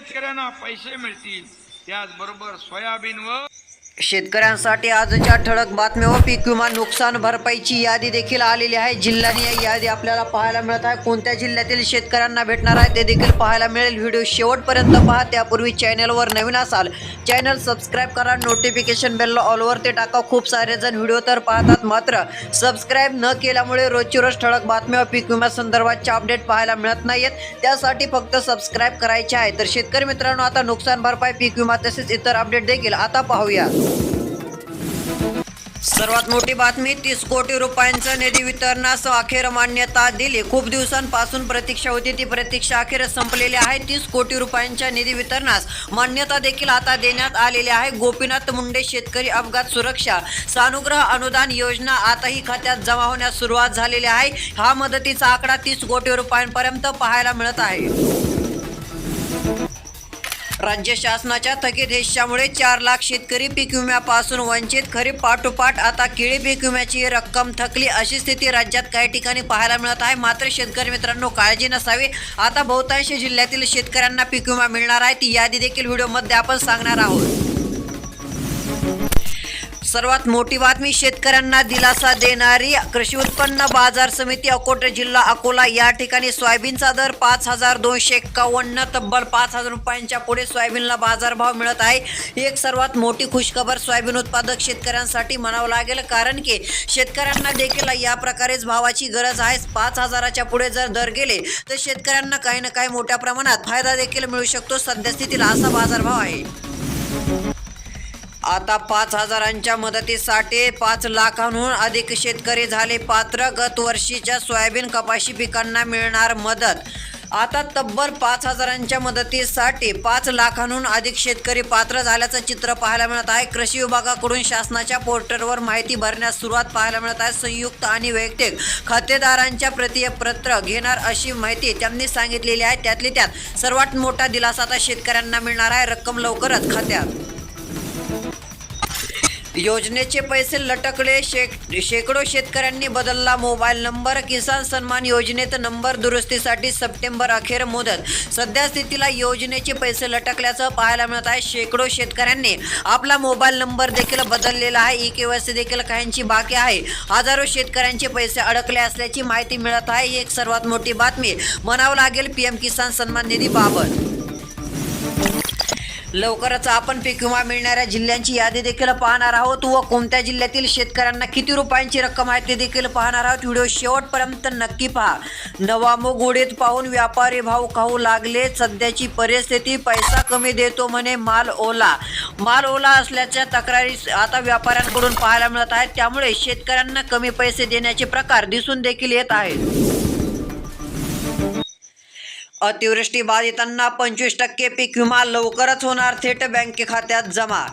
शेतकऱ्यांना पैसे मिळतील. त्याचबरोबर सोयाबीन व शेतकऱ्यांसाठी आजच्या ठळक बातम्या व पीक विमा नुकसान भरपाईची यादी देखील आलेली आहे. जिल्ह्याने ही यादी आपल्याला पाहायला मिळत आहे. कोणत्या जिल्ह्यातील शेतकऱ्यांना भेटणार आहे ते देखील पाहायला मिळेल. व्हिडिओ शेवटपर्यंत पहा. त्यापूर्वी चॅनलवर नवीन असाल चॅनल सबस्क्राईब करा. नोटिफिकेशन बेलला ऑलवर ते टाका. खूप सारे जण व्हिडिओ तर पाहतात मात्र सबस्क्राईब न केल्यामुळे रोजची रोज ठळक बातम्या व पीक विमा संदर्भातच्या अपडेट पाहायला मिळत नाहीत त्यासाठी फक्त सबस्क्राईब करायचे आहे. तर शेतकरी मित्रांनो आता नुकसान भरपाई पीक विमा तसेच इतर अपडेट देखील आता पाहूया. सर्वात मोठी बातमी तीस कोटी रुपयांचं निधी वितरणास अखेर मान्यता दिली. खूप दिवसांपासून प्रतीक्षा होती. ती प्रतीक्षा अखेर संपलेली आहे. तीस कोटी रुपयांच्या निधी वितरणास मान्यता देखील आता देण्यात आलेली आहे. गोपीनाथ मुंडे शेतकरी अपघात सुरक्षा सानुग्रह अनुदान योजना आताही खात्यात जमा होण्यास सुरुवात झालेली आहे. हा मदतीचा आकडा तीस कोटी रुपयांपर्यंत पाहायला मिळत आहे. राज्य शासनाच्या थकीत हिश्श्यामुळे चार लाख शेतकरी पीक विम्यापासून वंचित खरीप पाठोपाठ आता केळी पीक विम्याची रक्कम थकली अशी स्थिती राज्यात काही ठिकाणी पाहायला मिळत आहे. मात्र शेतकरी मित्रांनो काळजी नसावी. आता बहुतांश जिल्ह्यातील शेतकऱ्यांना पीक विमा मिळणार आहे. ती यादी देखील व्हिडिओमध्ये आपण सांगणार आहोत. सर्वात मोठी बातमी शेतकऱ्यांना दिलासा देणारी कृषी उत्पन्न बाजार समिती अकोटे जिल्हा अकोला. या ठिकाणी सोयाबीनचा दर पाच हजार दोनशे एक्कावन्न तब्बल पाच हजार रुपयांच्या पुढे सोयाबीनला बाजारभाव मिळत आहे. एक सर्वात मोठी खुशखबर सोयाबीन उत्पादक शेतकऱ्यांसाठी म्हणावं लागेल कारण की शेतकऱ्यांना देखील या प्रकारेच भावाची गरज आहे. पाच हजाराच्या पुढे जर दर गेले तर शेतकऱ्यांना काही ना काही मोठ्या प्रमाणात फायदा देखील मिळू शकतो. सद्यस्थितीला असा बाजारभाव आहे. आता पाच हजारांच्या मदतीसाठी पाच लाखांहून अधिक शेतकरी झाले पात्र. गत वर्षीच्या सोयाबीन कपाशी पिकांना मिळणार मदत. आता तब्बल पाच हजारांच्या मदतीसाठी पाच लाखांहून अधिक शेतकरी पात्र झाल्याचं चित्र पाहायला मिळत आहे. कृषी विभागाकडून शासनाच्या पोर्टलवर माहिती भरण्यास सुरुवात पाहायला मिळत आहे. संयुक्त आणि वैयक्तिक खातेदारांच्या प्रतिपत्र घेणार अशी माहिती त्यांनी सांगितलेली आहे. त्यातली त्यात सर्वात मोठा दिलासा आता शेतकऱ्यांना मिळणार आहे. रक्कम लवकरच खात्यात. योजनेचे पैसे लटकले शेक शेकडो शेतकऱ्यांनी बदलला मोबाईल नंबर. किसान सन्मान योजनेत नंबर दुरुस्तीसाठी सप्टेंबर अखेर मुदत. सध्या स्थितीला योजनेचे पैसे लटकल्याचं पाहायला मिळत आहे. शेकडो शेतकऱ्यांनी आपला मोबाईल नंबर देखील बदललेला आहे. ई के देखील काहींची बाकी आहे. हजारो शेतकऱ्यांचे पैसे अडकले असल्याची माहिती मिळत आहे. ही एक सर्वात मोठी बातमी. म्हणावं लागेल पीएम किसान सन्मान निधीबाबत लवकरच आपण पीक विमा मिळणाऱ्या जिल्ह्यांची यादी देखील पाहणार आहोत व कोणत्या जिल्ह्यातील शेतकऱ्यांना किती रुपयांची रक्कम आहे ते देखील पाहणार आहोत. व्हिडिओ शेवटपर्यंत नक्की पहा. नवामोग उडीत पाहून व्यापारी भाव खाऊ लागले. सध्याची परिस्थिती पैसा कमी देतो म्हणे माल ओला. माल ओला असल्याच्या तक्रारी आता व्यापाऱ्यांकडून पाहायला मिळत आहेत. त्यामुळे शेतकऱ्यांना कमी पैसे देण्याचे प्रकार दिसून देखील येत आहेत. अतिवृष्टी बाधितांना पंचवीस टक्के पीक विमा लवकरच होणार थेट बँके खात्यात जमा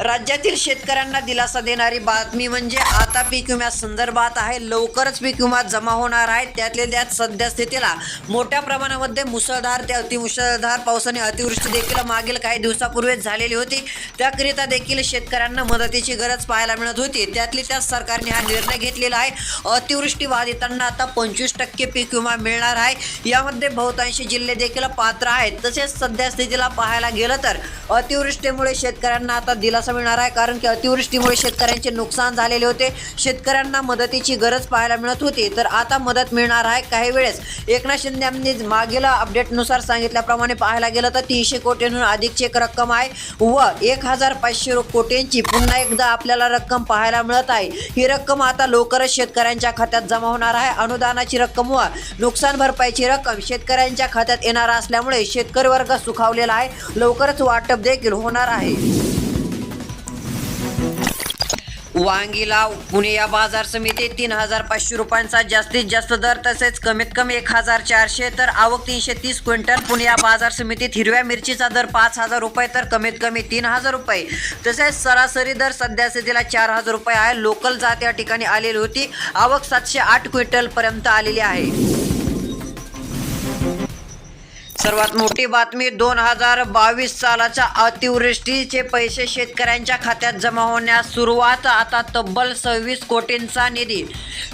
राज्यातील शेतकऱ्यांना दिलासा देणारी बातमी म्हणजे आता पीक विम्यासंदर्भात आहे. लवकरच पीक विमा जमा होणार आहे. त्यातल्या त्यात सध्या स्थितीला मोठ्या प्रमाणामध्ये मुसळधार ते अतिमुसळधार पावसाने अतिवृष्टी देखील मागील काही दिवसापूर्वीच झालेली होती. त्याकरिता देखील शेतकऱ्यांना मदतीची गरज पाहायला मिळत होती. त्यातली त्यात सरकारने हा निर्णय घेतलेला आहे. अतिवृष्टी बाधितांना आता पंचवीस टक्के पीक विमा मिळणार आहे. यामध्ये बहुतांशी जिल्हे देखील पात्र आहेत. तसेच सध्या स्थितीला पाहायला गेलं तर अतिवृष्टीमुळे शेतकऱ्यांना आता दिलासा मिळणार आहे कारण की अतिवृष्टीमुळे शेतकऱ्यांचे नुकसान झालेले होते. शेतकऱ्यांना मदतीची गरज पाहायला मिळत होती. तर आता मदत मिळणार आहे काही वेळेस. एकनाथ शिंदे यांनी मागील अपडेटनुसार सांगितल्याप्रमाणे पाहायला गेलं तर तीनशे कोटींहून अधिकची एक रक्कम आहे व एक हजार पाचशे कोटींची पुन्हा एकदा आपल्याला रक्कम पाहायला मिळत आहे. ही रक्कम आता लवकरच शेतकऱ्यांच्या खात्यात जमा होणार आहे. अनुदानाची रक्कम व नुकसान भरपाईची रक्कम शेतकऱ्यांच्या खात्यात येणार असल्यामुळे शेतकरी वर्ग सुखावलेला आहे. लवकरच वाटप देखील होणार आहे. वांगीला पुणे या बाजार समितीत तीन हजार पाचशे रुपयांचा जास्तीत जास्त दर तसेच कमीत कमी एक हजार चारशे तर आवक तीनशे तीस क्विंटल. पुणे या बाजार समितीत हिरव्या मिरचीचा दर पाच हजार रुपये तर कमीत कमी तीन हजार रुपये. तसेच सरासरी दर सध्या स्थितीला चार हजार रुपये आहे. लोकल जात या ठिकाणी आलेली होती. आवक सातशे आठ क्विंटल पर्यंत आलेली आहे. सर्वात मोठी बातमी दोन हजार बावीस सालाच्या अतिवृष्टीचे पैसे शेतकऱ्यांच्या खात्यात जमा होण्यास सुरुवात आता तब्बल सव्वीस कोटींचा निधी.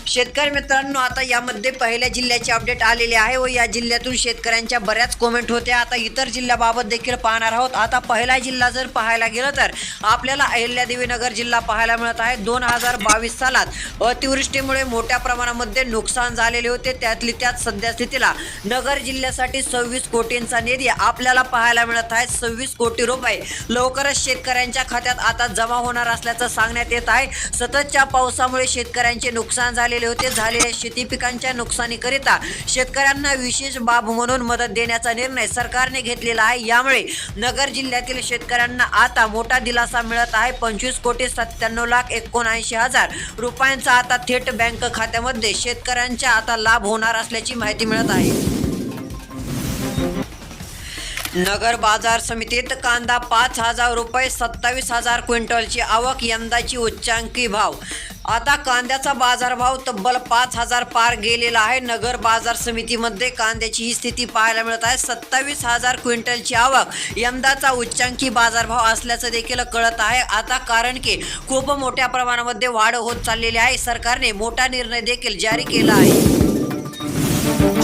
शेतकरी मित्रांनो आता यामध्ये पहिल्या जिल्ह्याची अपडेट आलेली आहे व या जिल्ह्यातून शेतकऱ्यांच्या बऱ्याच कॉमेंट होत्या. आता इतर जिल्ह्याबाबत देखील पाहणार आहोत. आता पहिला जिल्हा जर पाहायला गेलं तर आपल्याला अहिल्यादेवी नगर जिल्हा पाहायला मिळत आहे. दोन हजार बावीस सालात अतिवृष्टीमुळे मोठ्या प्रमाणामध्ये नुकसान झालेले होते. त्यातली त्यात सध्या स्थितीला नगर जिल्ह्यासाठी सव्वीस कोटींचा निधी आपल्याला पाहायला मिळत आहे. सव्वीस कोटी रुपये लवकरच शेतकऱ्यांच्या खात्यात आता जमा होणार असल्याचं सांगण्यात येत आहे. सततच्या पावसामुळे शेतकऱ्यांचे नुकसान झालेले होते. झालेल्या शेती पिकांच्या नुकसानीकरिता शेतकऱ्यांना विशेष बाब म्हणून मदत देण्याचा निर्णय सरकारने घेतलेला आहे. यामुळे नगर जिल्ह्यातील शेतकऱ्यांना आता मोठा दिलासा मिळत आहे. पंचवीस कोटी सत्त्याण्णव लाख एकोणऐंशी हजार रुपयांचा आता थेट बँक खात्यामध्ये शेतकऱ्यांच्या आता लाभ होणार असल्याची माहिती मिळत आहे. नगर बाजार समितीत कांदा पाच हजार रुपये सत्तावीस हजार क्विंटलची आवक यंदाची उच्चांकी भाव. आता कांद्याचा बाजारभाव तब्बल पाच हजार पार गेलेला आहे. नगर बाजार समितीमध्ये कांद्याची ही स्थिती पाहायला मिळत आहे. सत्तावीस हजार क्विंटलची आवक यंदाचा उच्चांकी बाजारभाव असल्याचं देखील कळत आहे. आता कारण की खूप मोठ्या प्रमाणामध्ये वाढ होत चाललेली आहे. सरकारने मोठा निर्णय देखील जारी केला आहे.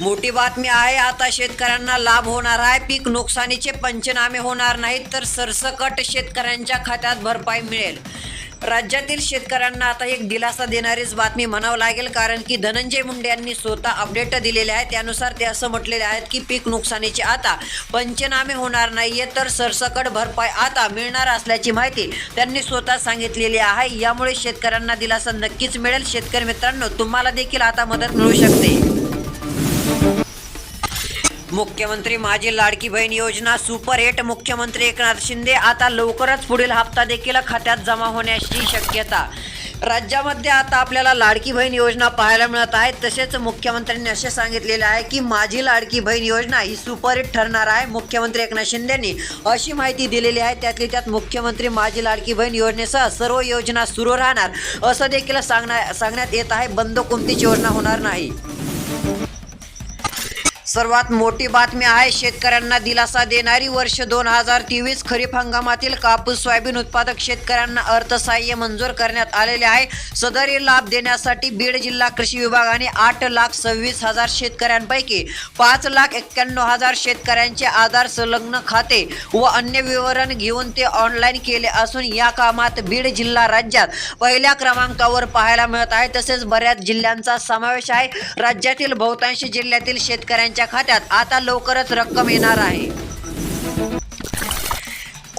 मोठी बातमी आहे आता शेतकऱ्यांना लाभ होणार आहे. पीक नुकसानीचे पंचनामे होणार नाहीत तर सरसकट शेतकऱ्यांच्या खात्यात भरपाई मिळेल. राज्यातील शेतकऱ्यांना आता एक दिलासा देणारीच बातमी म्हणावं लागेल कारण की धनंजय मुंडे यांनी स्वतः अपडेट दिलेले आहे त्यानुसार ते असं म्हटलेले आहेत की पीक नुकसानीचे आता पंचनामे होणार नाहीये तर सरसकट भरपाई आता मिळणार असल्याची माहिती त्यांनी स्वतः सांगितलेली आहे. यामुळे शेतकऱ्यांना दिलासा नक्कीच मिळेल. शेतकरी मित्रांनो तुम्हाला देखील आता मदत मिळू शकते. मुख्यमंत्री माझी लाडकी बहीण योजना सुपर हिट मुख्यमंत्री एकनाथ शिंदे आता लवकरच पुढील हप्ता देखील खात्यात जमा होण्याची शक्यता. राज्यामध्ये आता आपल्याला लाडकी बहीण योजना पाहायला मिळत आहे. तसेच मुख्यमंत्र्यांनी असे सांगितलेले आहे की माझी लाडकी बहीण योजना ही सुपरहिट ठरणार आहे. मुख्यमंत्री एकनाथ शिंदेनी अशी माहिती दिलेली आहे. त्यातली त्यात मुख्यमंत्री माझी लाडकी बहीण योजनेसह सर्व योजना सुरू राहणार असं देखील सांगण्या सांगण्यात येत आहे. बंद कोणतीच योजना होणार नाही. सर्वात मोठी बातमी आहे शेतकऱ्यांना दिलासा देणारी वर्ष दोन हजार तेवीस खरीप हंगामातील कापूस सोयाबीन उत्पादक शेतकऱ्यांना अर्थसहाय्य मंजूर करण्यात आलेले आहे. सदरी लाभ देण्यासाठी बीड जिल्हा कृषी विभागाने आठ लाख सव्वीस हजार शेतकऱ्यांपैकी पाच लाख एक्क्याण्णव हजार शेतकऱ्यांचे आधार संलग्न खाते व अन्य विवरण घेऊन ते ऑनलाईन केले असून या कामात बीड जिल्हा राज्यात पहिल्या क्रमांकावर पाहायला मिळत आहे. तसेच बऱ्याच जिल्ह्यांचा समावेश आहे. राज्यातील बहुतांश जिल्ह्यातील शेतकऱ्यांच्या खात्यात आता लवकरच रक्कम येणार आहे.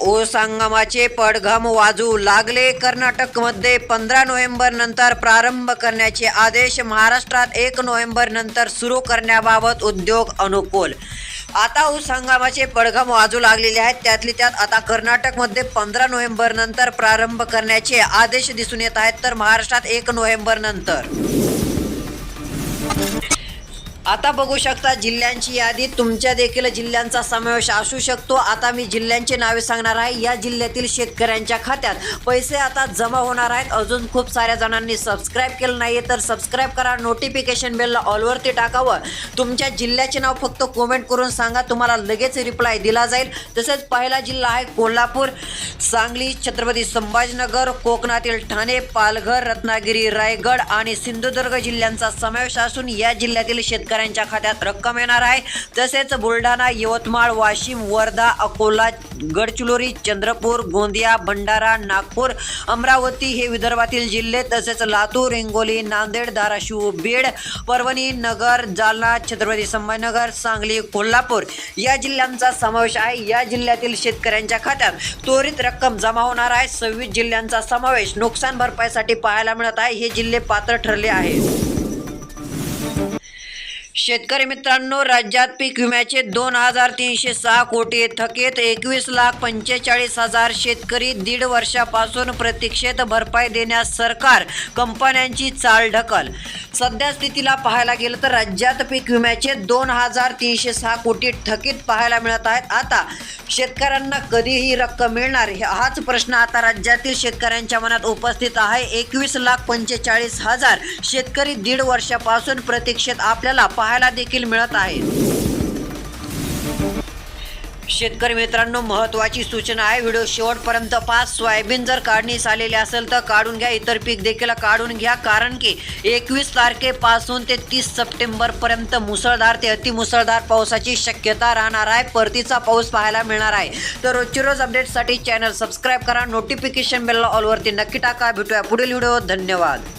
ऊस हंगामाचे पडघम वाजू लागले. कर्नाटकमध्ये पंधरा नोव्हेंबर नंतर प्रारंभ करण्याचे आदेश महाराष्ट्रात एक नोव्हेंबर नंतर सुरू करण्याबाबत उद्योग अनुकूल. आता ऊस हंगामाचे पडघम वाजू लागलेले आहेत. त्यातली त्यात आता कर्नाटकमध्ये पंधरा नोव्हेंबर नंतर प्रारंभ करण्याचे आदेश दिसून येत आहेत. तर महाराष्ट्रात एक नोव्हेंबर नंतर. आता बघू शकता जिल्ह्यांची यादी. तुमच्या देखील जिल्ह्यांचा समावेश असू शकतो. आता मी जिल्ह्यांची नावे सांगणार आहे. या जिल्ह्यातील शेतकऱ्यांच्या खात्यात पैसे आता जमा होणार आहेत. अजून खूप साऱ्या जणांनी सबस्क्राईब केलं नाही तर सबस्क्राईब करा. नोटिफिकेशन बेलला ऑलवरती टाकावं. तुमच्या जिल्ह्याचे नाव फक्त कमेंट करून सांगा. तुम्हाला लगेच रिप्लाय दिला जाईल. तसेच पहिला जिल्हा आहे कोल्हापूर. सांगली छत्रपती संभाजीनगर कोकणातील ठाणे पालघर रत्नागिरी रायगड आणि सिंधुदुर्ग जिल्ह्यांचा समावेश असून या जिल्ह्यातील शेतकऱ्यांच्या खात्यात रक्कम येणार आहे. तसेच बुलढाणा यवतमाळ वाशिम वर्धा अकोला गडचिरोली चंद्रपूर गोंदिया भंडारा नागपूर अमरावती हे विदर्भातील जिल्हे. तसेच लातूर हिंगोली नांदेड धाराशिव बीड परभणी नगर जालना छत्रपती संभाजीनगर सांगली कोल्हापूर या जिल्ह्यांचा समावेश आहे. या जिल्ह्यातील शेतकऱ्यांच्या खात्यात त्वरित रक्कम जमा होणार आहे. सव्वीस जिल्ह्यांचा समावेश नुकसान भरपाईसाठी पाहायला मिळत आहे. हे जिल्हे पात्र ठरले आहेत. शेतकरी मित्रांनो राज्यात पीक विम्याचे दोन हजार तीनशे सहा कोटी थकीत एकवीस लाख पंचेचाळीस हजार शेतकरी दीड वर्षापासून प्रतीक्षेत भरपाई देण्यास सरकार कंपन्यांची चाल ढकल. सध्या स्थितीला पाहायला गेलं तर राज्यात पीक विम्याचे दोन हजार तीनशे सहा कोटी थकीत पाहायला मिळत आहेत. आता शेतकऱ्यांना कधी ही रक्कम मिळणार? हे- हाच प्रश्न आता राज्यातील शेतकऱ्यांच्या मनात उपस्थित आहे. एकवीस लाख पंचेचाळीस हजार शेतकरी दीड वर्षापासून प्रतीक्षेत आपल्याला पाहायला देखील मिळत आहेत. शेतकरी मित्रांनो महत्त्वाची सूचना आहे. व्हिडिओ शेवटपर्यंत पाच सोयाबीन जर काढणीस आलेले असेल तर काढून घ्या. इतर पीक देखील काढून घ्या. कारण की एकवीस तारखेपासून ते तीस सप्टेंबरपर्यंत मुसळधार ते अतिमुसळधार पावसाची शक्यता राहणार आहे. परतीचा पाऊस पाहायला मिळणार आहे. तर रोजची रोज अपडेटसाठी चॅनल सबस्क्राईब करा. नोटिफिकेशन बेल ऑलवरती नक्की टाका. भेटूया पुढील व्हिडिओ धन्यवाद.